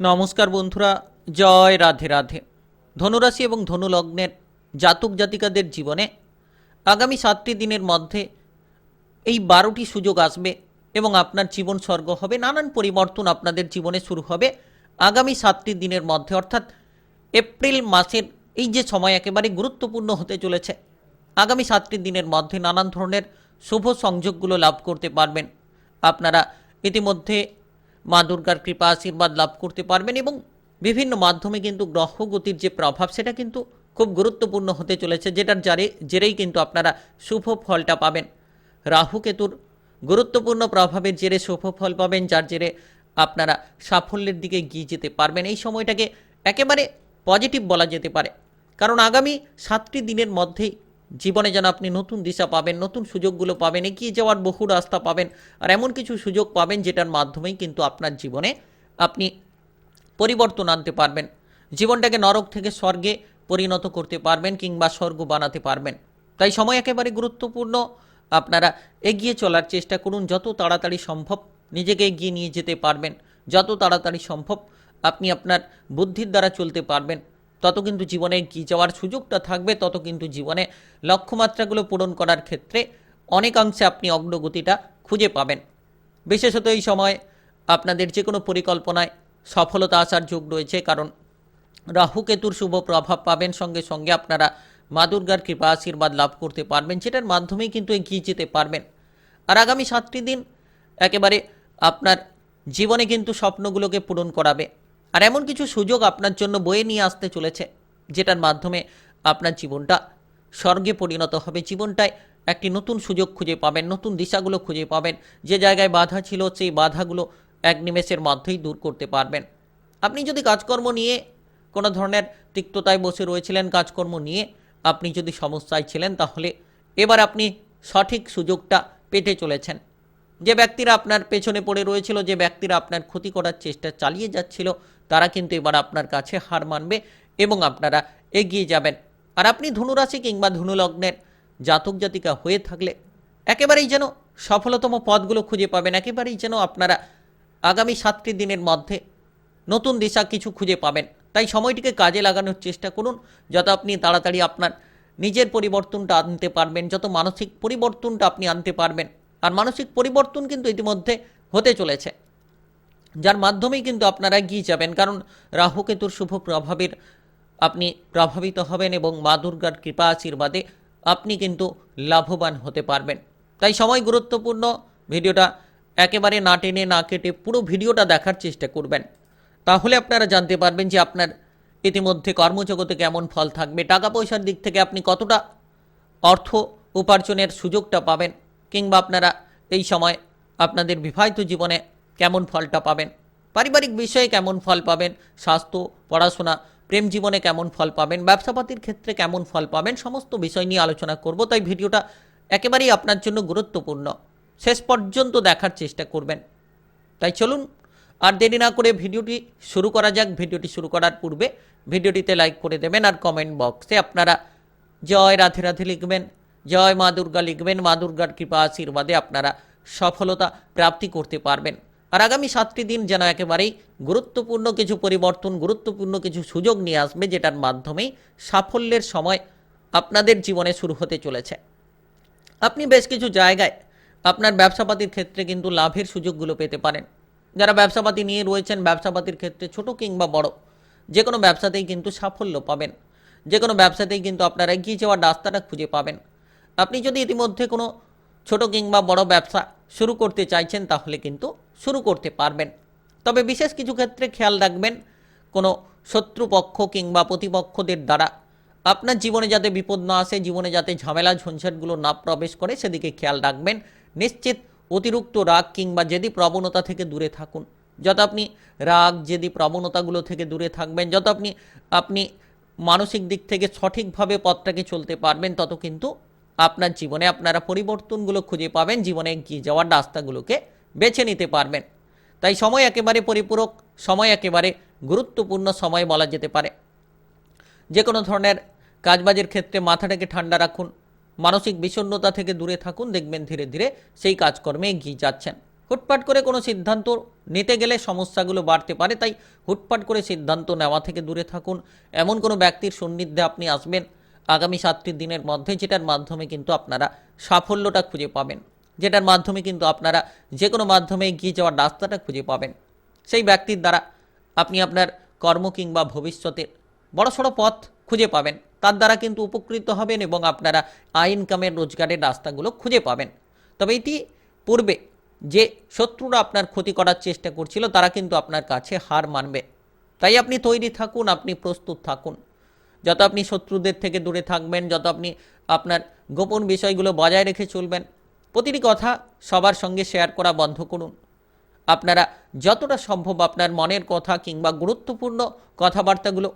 নমস্কার বন্ধুরা, জয় রাধে রাধে। ধনুরাশি এবং ধনুলগ্নের জাতক জাতিকাদের জীবনে আগামী সাতটি দিনের মধ্যে এই বারোটি সুযোগ আসবে এবং আপনার জীবন স্বর্গ হবে, নানান পরিবর্তন আপনাদের জীবনে শুরু হবে আগামী সাতটি দিনের মধ্যে। অর্থাৎ এপ্রিল মাসের এই যে সময় একেবারে গুরুত্বপূর্ণ হতে চলেছে, আগামী সাতটি দিনের মধ্যে নানান ধরনের শুভ সংযোগগুলো লাভ করতে পারবেন। আপনারা ইতিমধ্যে মা দুর্গার কৃপা আশীর্বাদ লাভ করতে পারবেন এবং বিভিন্ন মাধ্যমে কিন্তু গ্রহগতির যে প্রভাব, সেটা কিন্তু খুব গুরুত্বপূর্ণ হতে চলেছে, যেটার জারে, জেরেই কিন্তু আপনারা শুভ ফলটা পাবেন। রাহু কেতুর গুরুত্বপূর্ণ প্রভাবের জেরে শুভ ফল পাবেন, যার জেরে আপনারা সাফল্যের দিকে গিয়ে যেতে পারবেন। এই সময়টাকে একেবারে পজিটিভ বলা যেতে পারে। কারণ আগামী সাতটি দিনের মধ্যেই জীবনে যেন আপনি নতুন দিশা পাবেন, নতুন সুযোগগুলো পাবেন, এগিয়ে যাওয়ার বহু রাস্তা পাবেন, আর এমন কিছু সুযোগ পাবেন যেটার মাধ্যমেই কিন্তু আপনার জীবনে আপনি পরিবর্তন আনতে পারবেন। জীবনটাকে নরক থেকে স্বর্গে পরিণত করতে পারবেন কিংবা স্বর্গ বানাতে পারবেন। তাই সময় একেবারে গুরুত্বপূর্ণ। আপনারা এগিয়ে চলার চেষ্টা করুন, যত তাড়াতাড়ি সম্ভব নিজেকে এগিয়ে নিয়ে যেতে পারবেন, যত তাড়াতাড়ি সম্ভব আপনি আপনার বুদ্ধির দ্বারা চলতে পারবেন। তত কিন্তু জীবনে এগিয়ে যাওয়ার সুযোগটা থাকবে, তত কিন্তু জীবনে লক্ষ্যমাত্রাগুলো পূরণ করার ক্ষেত্রে অনেকাংশে আপনি অগ্রগতিটা খুঁজে পাবেন। বিশেষত এই সময় আপনাদের যে কোনো পরিকল্পনায় সফলতা আসার যোগ রয়েছে, কারণ রাহু কেতুর শুভ প্রভাব পাবেন, সঙ্গে সঙ্গে আপনারা মা দুর্গার কৃপা আশীর্বাদ লাভ করতে পারবেন যেটার মাধ্যমেই কিন্তু এগিয়ে যেতে পারবেন। আর আগামী সাতটি দিন একেবারে আপনার জীবনে কিন্তু স্বপ্নগুলোকে পূরণ করাবে। আর এমন কিছু সুযোগ আপনার জন্য বয়ে নিয়ে আসতে চলেছে, যেটার মাধ্যমে আপনার জীবনটা স্বর্গে পরিণত হবে। জীবনটায় একটি নতুন সুযোগ খুঁজে পাবেন, নতুন দিশাগুলো খুঁজে পাবেন। যে জায়গায় বাধা ছিল, সেই বাধাগুলো এক নিমেষের মধ্যেই দূর করতে পারবেন। আপনি যদি কাজকর্ম নিয়ে কোনো ধরনের তিক্ততায় বসে রয়েছিলেন, কাজকর্ম নিয়ে আপনি যদি সমস্যায় ছিলেন, তাহলে এবার আপনি সঠিক সুযোগটা পেতে চলেছেন। যে ব্যক্তিরা আপনার পেছনে পড়ে রয়েছিল, যে ব্যক্তিরা আপনার ক্ষতি করার চেষ্টা চালিয়ে যাচ্ছিল তারা কিন্তু এবার আপনার কাছে হার মানবে এবং আপনারা এগিয়ে যাবেন। আর আপনি ধনুরাশি কিংবা ধনুলগ্নের জাতক জাতিকা হয়ে থাকলে একেবারেই যেন সফলতম পথগুলো খুঁজে পাবেন, একেবারেই যেন আপনারা আগামী সাতটি দিনের মধ্যে নতুন দিশা কিছু খুঁজে পাবেন। তাই সময়টিকে কাজে লাগানোর চেষ্টা করুন। যত আপনি তাড়াতাড়ি আপনার নিজের পরিবর্তনটা আনতে পারবেন, যত মানসিক পরিবর্তনটা আপনি আনতে পারবেন। আর মানসিক পরিবর্তন কিন্তু ইতিমধ্যে হতে চলেছে। যার মাধ্যমেই কিন্তু আপনারা এগিয়ে যাবেন। কারণ রাহুকেতুর শুভ প্রভাবের আপনি প্রভাবিত হবেন এবং মা দুর্গার কৃপা আশীর্বাদে আপনি কিন্তু লাভবান হতে পারবেন। তাই সময় গুরুত্বপূর্ণ। ভিডিওটা একেবারে না টেনে না কেটে পুরো ভিডিওটা দেখার চেষ্টা করবেন। তাহলে আপনারা জানতে পারবেন যে আপনার ইতিমধ্যে কর্মজগতে কেমন ফল থাকবে টাকা পয়সার দিক থেকে আপনি কতটা অর্থ উপার্জনের সুযোগটা পাবেন, কিংবা আপনারা এই সময় আপনাদের বিবাহিত জীবনে কেমন ফলটা পাবেন? পারিবারিক বিষয়ে কেমন ফল পাবেন? স্বাস্থ্য, পড়াশোনা, প্রেম জীবনে কেমন ফল পাবেন? ব্যবসাপাতির ক্ষেত্রে কেমন ফল পাবেন? সমস্ত বিষয় নিয়ে আলোচনা করব, তাই ভিডিওটা একেবারেই আপনার জন্য গুরুত্বপূর্ণ। শেষ পর্যন্ত দেখার চেষ্টা করবেন। তাই চলুন, আর দেরি না করে ভিডিওটি শুরু করা যাক। ভিডিওটি শুরু করার পূর্বে ভিডিওটিতে লাইক করে দেবেন আর কমেন্ট বক্সে আপনারা জয় রাধে রাধে লিখবেন, জয় মা দুর্গা লিখবেন। মা দুর্গার কৃপা আশীর্বাদে আপনারা সফলতা প্রাপ্তি করতে পারবেন। আর আগামী সাতটি দিন যেন একেবারেই গুরুত্বপূর্ণ কিছু পরিবর্তন, গুরুত্বপূর্ণ কিছু সুযোগ নিয়ে আসবে যেটার মাধ্যমেই সাফল্যের সময় আপনাদের জীবনে শুরু হতে চলেছে। আপনি বেশ কিছু জায়গায় আপনার ব্যবসাপাতির ক্ষেত্রে কিন্তু লাভের সুযোগগুলো পেতে পারেন। যারা ব্যবসাপাতি নিয়ে রয়েছেন, ব্যবসাপাতির ক্ষেত্রে ছোট কিংবা বড় যে কোনো ব্যবসাতেই কিন্তু সাফল্য পাবেন। যে কোনো ব্যবসাতেই কিন্তু আপনারা এগিয়ে যাওয়ার রাস্তাটা খুঁজে পাবেন। আপনি যদি ইতিমধ্যে কোনো ছোট কিংবা বড় ব্যবসা শুরু করতে চাইছেন তাহলে কিন্তু শুরু করতে পারবেন। তবে বিশেষ কিছু ক্ষেত্রে খেয়াল রাখবেন, কোনো শত্রুপক্ষ কিংবা প্রতিপক্ষদের দ্বারা আপনার জীবনে যাতে বিপদ না আসে, জীবনে যাতে ঝামেলা, ঝঞ্ঝাটগুলো না প্রবেশ করে, সেদিকে খেয়াল রাখবেন। নিশ্চিত অতিরিক্ত রাগ কিংবা যেদি প্রবণতা থেকে দূরে থাকুন। যত আপনি রাগ যেদি প্রবণতাগুলো থেকে দূরে থাকবেন, যত আপনি আপনি মানসিক দিক থেকে সঠিকভাবে পথটাকে চলতে পারবেন, তত কিন্তু আপনার জীবনে আপনারা পরিবর্তনগুলো খুঁজে পাবেন, জীবনে এগিয়ে যাওয়ার রাস্তাগুলোকে বেছে নিতে পারবেন। তাই সময় একেবারে পরিপূরক, সময় একেবারে গুরুত্বপূর্ণ সময় বলা যেতে পারে। যে কোনো ধরনের কাজবাজের ক্ষেত্রে মাথাটাকে ঠান্ডা রাখুন, মানসিক বিষণ্ণতা থেকে দূরে থাকুন, দেখবেন ধীরে ধীরে সেই কাজকর্মে এগিয়ে যাচ্ছেন। হুটপাট করে কোনো সিদ্ধান্ত নিতে গেলে সমস্যাগুলো বাড়তে পারে, তাই হুটপাট করে সিদ্ধান্ত নেওয়া থেকে দূরে থাকুন। এমন কোনো ব্যক্তির সান্নিধ্যে আপনি আসবেন আগামী সাতটি দিনের মধ্যে যেটার মাধ্যমে কিন্তু আপনারা সাফল্যটা খুঁজে পাবেন। যেটার মাধ্যমে কিন্তু আপনারা যে কোনো মাধ্যমে এগিয়ে যাওয়ার রাস্তাটা খুঁজে পাবেন। সেই ব্যক্তির দ্বারা আপনি আপনার কর্ম কিংবা ভবিষ্যতের বড়সড় পথ খুঁজে পাবেন। তার দ্বারা কিন্তু উপকৃত হবেন এবং আপনারা আয়, ইনকামের রোজগারের রাস্তাগুলো খুঁজে পাবেন। তবে এটি পূর্বে যে শত্রুরা আপনার ক্ষতি করার চেষ্টা করছিল, তারা কিন্তু আপনার কাছে হার মানবে। তাই আপনি তৈরি থাকুন, আপনি প্রস্তুত থাকুন। যত আপনি শত্রুদের থেকে দূরে থাকবেন, যত আপনি আপনার গোপন বিষয়গুলো বজায় রেখে চলবেন, প্রতিটি কথা সবার সঙ্গে শেয়ার করা বন্ধ করুন। আপনারা যতটা সম্ভব আপনার মনের কথা কিংবা গুরুত্বপূর্ণ কথাবার্তাগুলো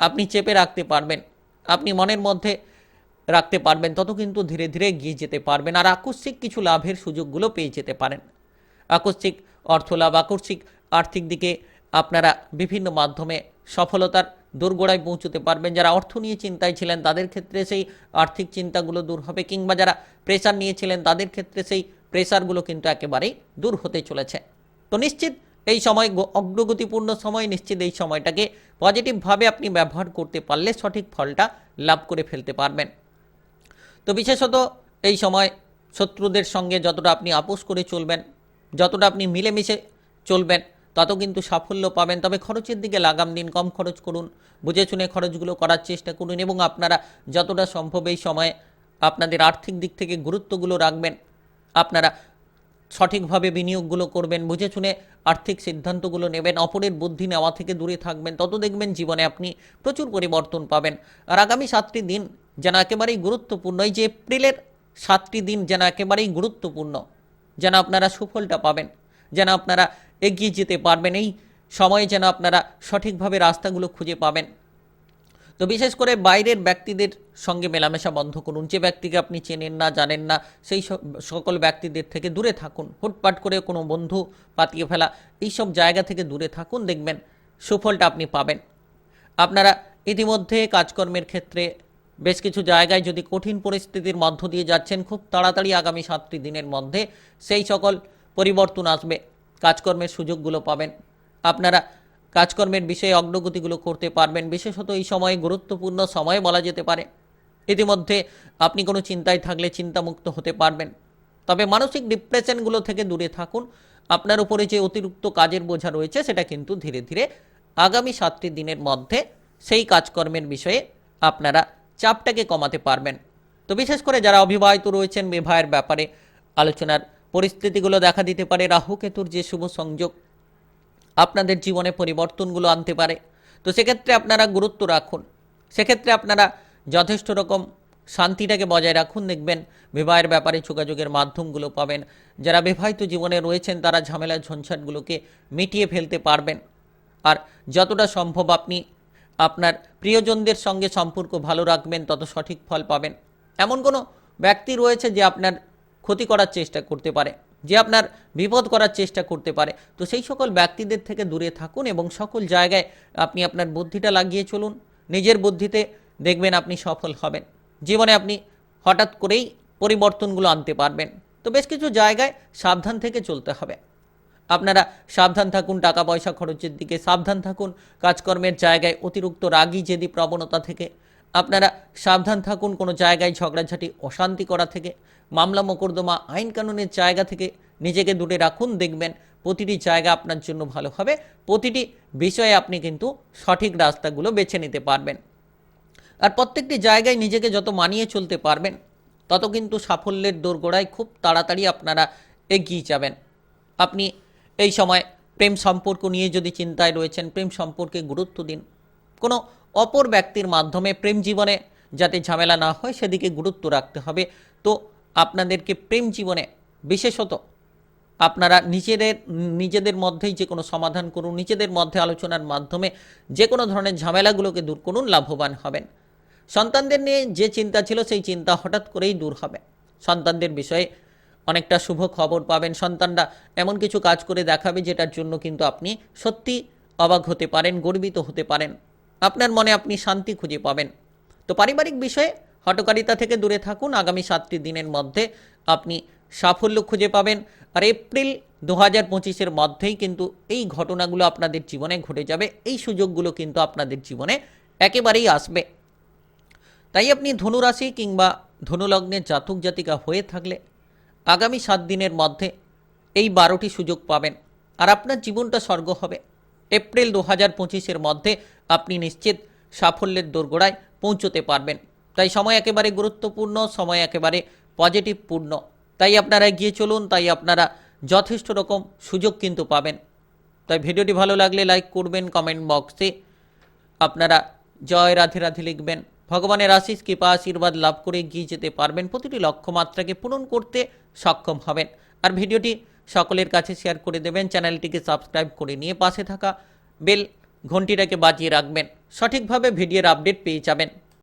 আপনি চেপে রাখতে পারবেন, আপনি মনের মধ্যে রাখতে পারবেন, তত কিন্তু ধীরে ধীরে এগিয়ে যেতে পারবেন আর আকস্মিক কিছু লাভের সুযোগগুলো পেয়ে যেতে পারেন। আকস্মিক অর্থ লাভ আকস্মিক আর্থিক দিকে আপনারা বিভিন্ন মাধ্যমে সফলতার দোরগোড়ায় পৌঁছতে পারবেন। যারা অর্থ নিয়ে চিন্তায় ছিলেন, তাদের ক্ষেত্রে সেই আর্থিক চিন্তাগুলো দূর হবে, কিংবা যারা প্রেশার নিয়েছিলেন তাদের ক্ষেত্রে সেই প্রেশারগুলো কিন্তু একেবারেই দূর হতে চলেছে। তো নিশ্চিত এই সময় অগ্রগতিপূর্ণ সময়, নিশ্চিত এই সময়টাকে পজিটিভভাবে আপনি ব্যবহার করতে পারলে সঠিক ফলটা লাভ করে ফেলতে পারবেন। তো বিশেষত এই সময় শত্রুদের সঙ্গে যতটা আপনি আপোষ করে চলবেন, যতটা আপনি মিলেমিশে চলবেন তত কিন্তু সাফল্য পাবেন। তবে খরচের দিকে লাগাম দিন, কম খরচ করুন। বুঝে শুনে খরচগুলো করার চেষ্টা করুন এবং আপনারা যতটা সম্ভব এই সময়ে আপনাদের আর্থিক দিক থেকে গুরুত্বগুলো রাখবেন। আপনারা সঠিকভাবে বিনিয়োগগুলো করবেন, বুঝে শুনে আর্থিক সিদ্ধান্তগুলো নেবেন, অপরের বুদ্ধি নেওয়া থেকে দূরে থাকবেন। তত দেখবেন জীবনে আপনি প্রচুর পরিবর্তন পাবেন। আর আগামী সাতটি দিন যেন একেবারেই গুরুত্বপূর্ণ, এই যে এপ্রিলের সাতটি দিন যেন একেবারেই গুরুত্বপূর্ণ, যেন আপনারা সুফলটা পাবেন। যেন আপনারা এগিয়ে যেতে পারবেন। এই সময়ে যেন আপনারা সঠিকভাবে রাস্তাগুলো খুঁজে পাবেন। তো বিশেষ করে বাইরের ব্যক্তিদের সঙ্গে মেলামেশা বন্ধ করুন। যে ব্যক্তিকে আপনি চেনেন না, জানেন না, সেই সকল ব্যক্তিদের থেকে দূরে থাকুন। হুটপাট করে কোনো বন্ধু পাতিয়ে ফেলা, এইসব জায়গা থেকে দূরে থাকুন, দেখবেন সুফলটা আপনি পাবেন। আপনারা ইতিমধ্যে কাজকর্মের ক্ষেত্রে বেশ কিছু জায়গায় যদি কঠিন পরিস্থিতির মধ্য দিয়ে যাচ্ছেন, খুব তাড়াতাড়ি আগামী সাতটি দিনের মধ্যে সেই সকল পরিবর্তন আসবে, কাজকর্মের সুযোগগুলো পাবেন। আপনারা কাজকর্মের বিষয়ে অগ্রগতিগুলো করতে পারবেন। বিশেষত এই সময়ে গুরুত্বপূর্ণ সময় বলা যেতে পারে। ইতিমধ্যে আপনি কোনো চিন্তায় থাকলে চিন্তামুক্ত হতে পারবেন। তবে মানসিক ডিপ্রেশনগুলো থেকে দূরে থাকুন। আপনার উপরে যে অতিরিক্ত কাজের বোঝা রয়েছে, সেটা কিন্তু ধীরে ধীরে আগামী সাতটি দিনের মধ্যে সেই কাজকর্মের বিষয়ে আপনারা চাপটাকে কমাতে পারবেন। তো বিশেষ করে যারা অবিবাহিত রয়েছেন, বিবাহের ব্যাপারে আলোচনার পরিস্থিতিগুলো দেখা দিতে পারে। রাহু, কেতুর যে শুভ সংযোগ, আপনাদের জীবনে পরিবর্তনগুলো আনতে পারে। তো সেক্ষেত্রে আপনারা গুরুত্ব রাখুন। সেক্ষেত্রে আপনারা যথেষ্ট রকম শান্তিটাকে বজায় রাখুন। দেখবেন বিবাহের ব্যাপারে যোগাযোগের মাধ্যমগুলো পাবেন। যারা বিবাহিত জীবনে রয়েছেন, তারা ঝামেলা ঝঞ্ঝাটগুলোকে মিটিয়ে ফেলতে পারবেন। আর যতটা সম্ভব আপনি আপনার প্রিয়জনদের সঙ্গে সম্পর্ক ভালো রাখবেন, তত সঠিক ফল পাবেন। এমন কোনো ব্যক্তি রয়েছে যে আপনার ক্ষতি করার চেষ্টা করতে পারে, যে আপনার বিপদ করার চেষ্টা করতে পারে। তো সেই সকল ব্যক্তিদের থেকে দূরে থাকুন এবং সকল জায়গায় আপনি আপনার বুদ্ধিটা লাগিয়ে চলুন। নিজের বুদ্ধিতে দেখবেন আপনি সফল হবেন। জীবনে আপনি হঠাৎ করেই পরিবর্তনগুলো আনতে পারবেন। তো বেশ কিছু জায়গায় সাবধান থেকে চলতে হবে। আপনারা সাবধান থাকুন টাকা পয়সা খরচের দিকে সাবধান থাকুন। কাজকর্মের জায়গায় অতিরিক্ত রাগী জেদি প্রবণতা থেকে। আপনারা সাবধান থাকুন কোনো জায়গায় ঝগড়াঝাটি, অশান্তি করা থেকে। মামলা মোকদ্দমা আইন কানুনের জায়গা থেকে নিজেকে দূরে রাখুন, দেখবেন প্রতিটি জায়গা আপনার জন্য ভালো হবে। প্রতিটি বিষয়ে আপনি কিন্তু সঠিক রাস্তাগুলো বেছে নিতে পারবেন। আর প্রত্যেকটি জায়গায় নিজেকে যত মানিয়ে চলতে পারবেন, তত কিন্তু সাফল্যের দোরগোড়ায় খুব তাড়াতাড়ি আপনারা এগিয়ে যাবেন। আপনি এই সময় প্রেম সম্পর্ক নিয়ে যদি চিন্তায় রয়েছেন, প্রেম সম্পর্কে গুরুত্ব দিন। কোনো অপর ব্যক্তির মাধ্যমে প্রেম জীবনে যাতে ঝামেলা না হয়, সেদিকে গুরুত্ব রাখতে হবে। তো আপনাদেরকে প্রেম জীবনে, বিশেষত আপনারা নিজেদের নিজেদের মধ্যেই যে কোনো সমাধান করুন, নিজেদের মধ্যে আলোচনার মাধ্যমে যে কোনো ধরনের ঝামেলাগুলোকে দূর করুন, লাভবান হবেন। সন্তানদের নিয়ে যে চিন্তা ছিল, সেই চিন্তা হঠাৎ করেই দূর হবে। সন্তানদের বিষয়ে অনেকটা শুভ খবর পাবেন। সন্তানরা এমন কিছু কাজ করে দেখাবে, যেটার জন্য কিন্তু আপনি সত্যি অবাক হতে পারেন, গর্বিত হতে পারেন। আপনার মনে আপনি শান্তি খুঁজে পাবেন। তো পারিবারিক বিষয়ে হটকারিতা থেকে দূরে থাকুন। আগামী সাতটি দিনের মধ্যে আপনি সাফল্য খুঁজে পাবেন। আর এপ্রিল দু হাজার পঁচিশের মধ্যেই কিন্তু এই ঘটনাগুলো আপনাদের জীবনে ঘটে যাবে। এই সুযোগগুলো কিন্তু আপনাদের জীবনে একেবারেই আসবে। তাই আপনি ধনুরাশি কিংবা ধনুলগ্নের জাতক জাতিকা হয়ে থাকলে আগামী সাত দিনের মধ্যে এই বারোটি সুযোগ পাবেন। আর আপনার জীবনটা স্বর্গ হবে। এপ্রিল দু হাজার পঁচিশের মধ্যে আপনি নিশ্চিত সাফল্যের দোরগোড়ায় পৌঁছতে পারবেন। তাই সময় একেবারে গুরুত্বপূর্ণ, সময় একেবারে পজিটিভ পূর্ণ। তাই আপনারা এগিয়ে চলুন, তাই আপনারা যথেষ্ট রকম সুযোগ কিন্তু পাবেন। তাই ভিডিওটি ভালো লাগলে লাইক করবেন কমেন্ট বক্সে আপনারা জয় রাধে রাধে লিখবেন। ভগবানের আশিস কৃপা, আশীর্বাদ লাভ করে এগিয়ে যেতে পারবেন। প্রতিটি লক্ষ্যমাত্রাকে পূরণ করতে সক্ষম হবেন। আর ভিডিওটি সকলের কাছে শেয়ার করে দেবেন, চ্যানেলটিকে সাবস্ক্রাইব করে নিয়ে পাশে থাকা বেল ঘন্টিটাকে বাজিয়ে রাখবেন। সঠিকভাবে ভিডিওর আপডেট পেয়ে যাবেন।